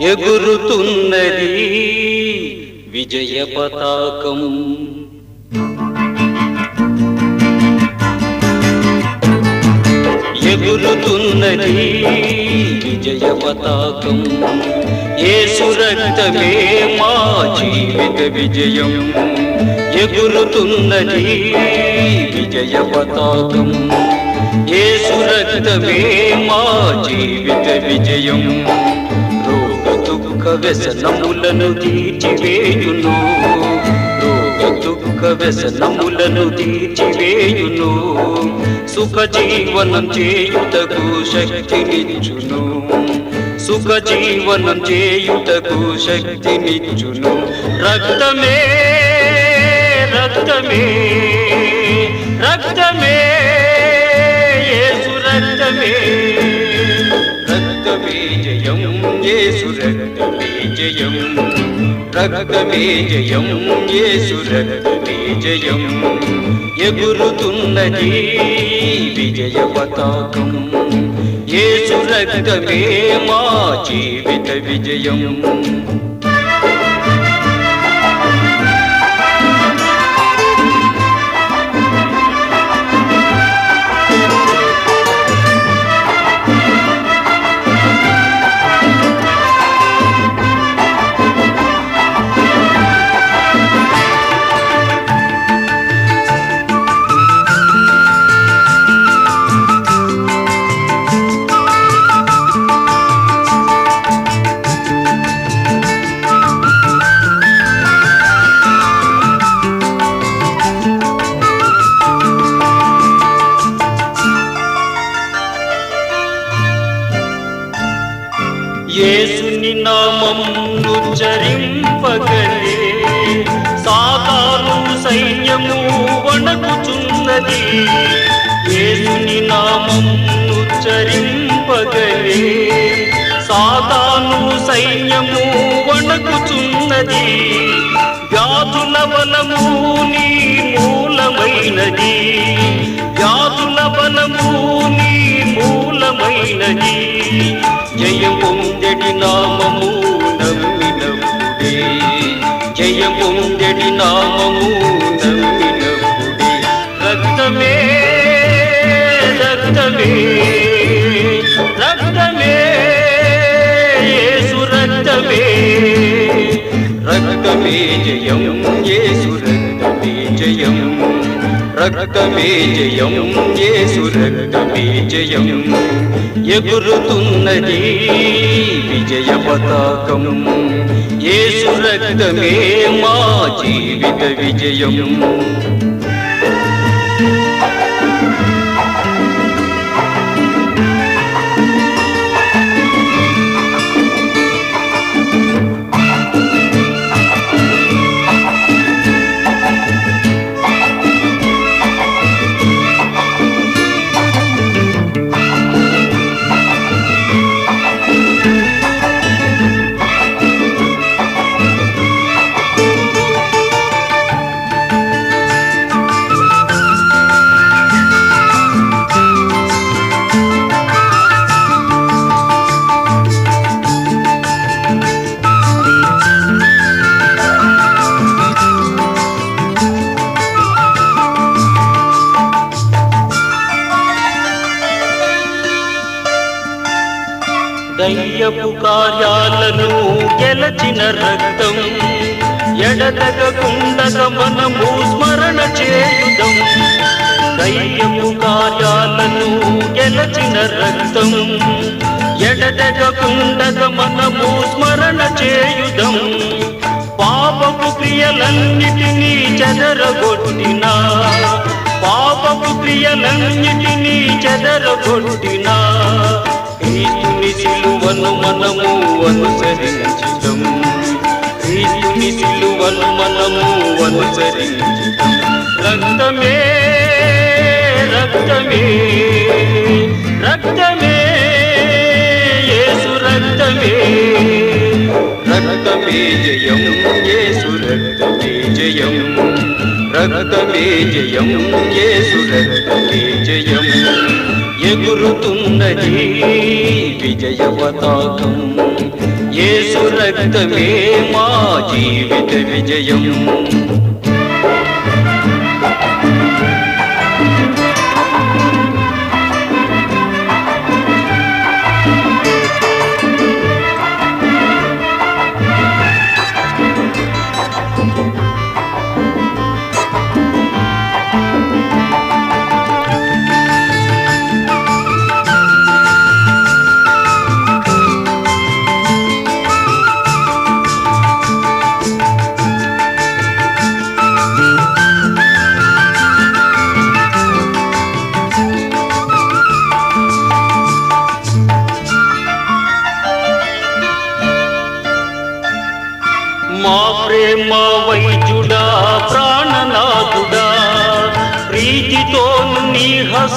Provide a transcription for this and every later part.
ఎగురుతున్నది విజయ పతాకం ఎగురుతున్నది విజయ పతాకం ఏ సురక్తమే మా జీవిత విజయం ఎగురుతున్నది విజయ పతాకం ఏ సురక్తమే మా జీవిత విజయం వ్యసనములను తీర్చివేయును. రోగ దుఃఖ వ్యసనములను తీర్చివేయును. సుఖ జీవనం చేయుటకు శక్తినిచ్చును. సుఖ జీవనం చేయుటకు శక్తినిచ్చును. రక్తమే రక్తమే రక్తమే రక్తమే. రక్తమే జయం యేసు రక్తమే జయం రక్తమే జయం యేసు రక్తమే జయం ఎగురుతున్నది విజయ పతాకం. యేసు రక్తమే మా జీవిత విజయం. వణకుచున్నది ఏసుని నామం ఉచ్చరింపగలే. సాతాను సైన్యము వణకుచున్నది వ్యాధుల బలము నీ మూలమైనది. వ్యాధుల బలము నీ మూలమైనది. జయం పొందెడి నామము నమ్మినప్పుడే జయం పొందెడి నామము రక్తమే జయం యేసు రక్తమే జయం. రక్తమే జయం యేసు రక్తమే జయం. ఎగురుతున్నది విజయ పతాకం. యేసు రక్తమే మా జీవిత విజయం. దయ్యపు కార్యాలను గెలచిన రక్తం ఎడతగకుండగ మనము స్మరణ చేయుదం. దయ్యపు కార్యాలను గెలచిన రక్తం ఎడతగకుండగ మనము స్మరణ చేయుదం. పాపపు క్రియలన్నిటినీ చెదరగొట్టిన పాపపు క్రియలన్నిటినీ చెదరగొట్టినా క్రీస్తుని సిలువను మనము అనుసరించడం క్రీస్తుని సిలువను మనము అనుసరించడం రక్తమే రక్తమే రక్తమే యేసు రక్తమే. రక్తమే జయం యేసు రక్తమే జయం. రక్తమే జయం యేసు రక్తమే జయం. ఎగురుతున్నది విజయ పతాకం యేసు రక్తమే మా జీవిత విజయం.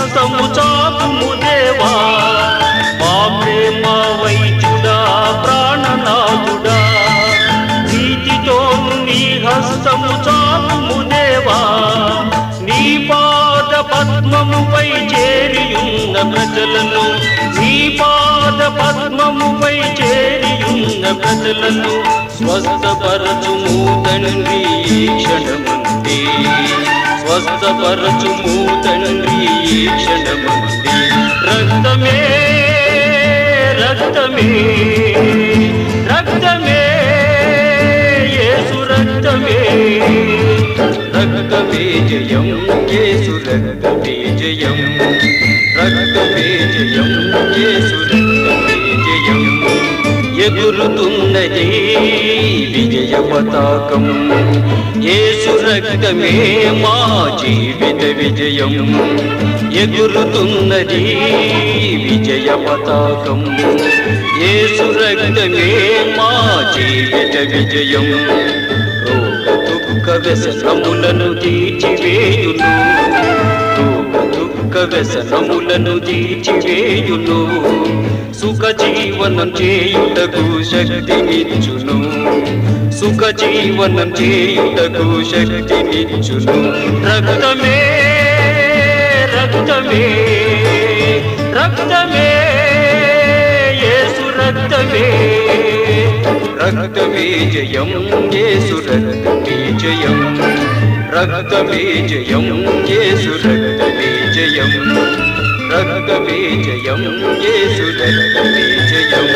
హస్తము చాపుము దేవా. మా ప్రేమ వైద్యుడా ప్రాణనాథుడా. నీతితో నీ హస్తము చాపుము దేవా. నీ పాద పద్మముపై చేరియున్న ప్రజలను నీ పాద పద్మముపై చేరియున్న ప్రజలను స్వస్థపరచుము తండ్రి ఈ స్వస్థపరచుము తండ్రి ఈ క్షణమంది. రక్తమే రక్తమే రక్తమే యేసు రక్తమే. రక్తమే జయం యేసు రక్తమే జయం. రక్తమే జయం యేసు రక్తమే జయం. ఎగురుతు పతాకం యేసు రక్తమే మా జీవిత విజయం. ఎగురుతున్నది విజయ పతాకం. యేసు రక్తమే మా జీవిత విజయం. రోగ దుఃఖ వ్యసనములను తీర్చివేయును రోగ దుఃఖ వ్యసనములను తీర్చివేయును సుఖ జీవనం చేయుటకు శక్తినిచ్చును. సుఖ జీవనం చేయుటకు శక్తినిచ్చును. రక్తమే రక్తమే రక్తమే యేసు రక్తమే. రక్తమే జయం యేసు రక్తమే జయం. రక్తమే జయం యేసు రక్తమే జయం. రక్తమే జయం యేసు రక్తమే జయం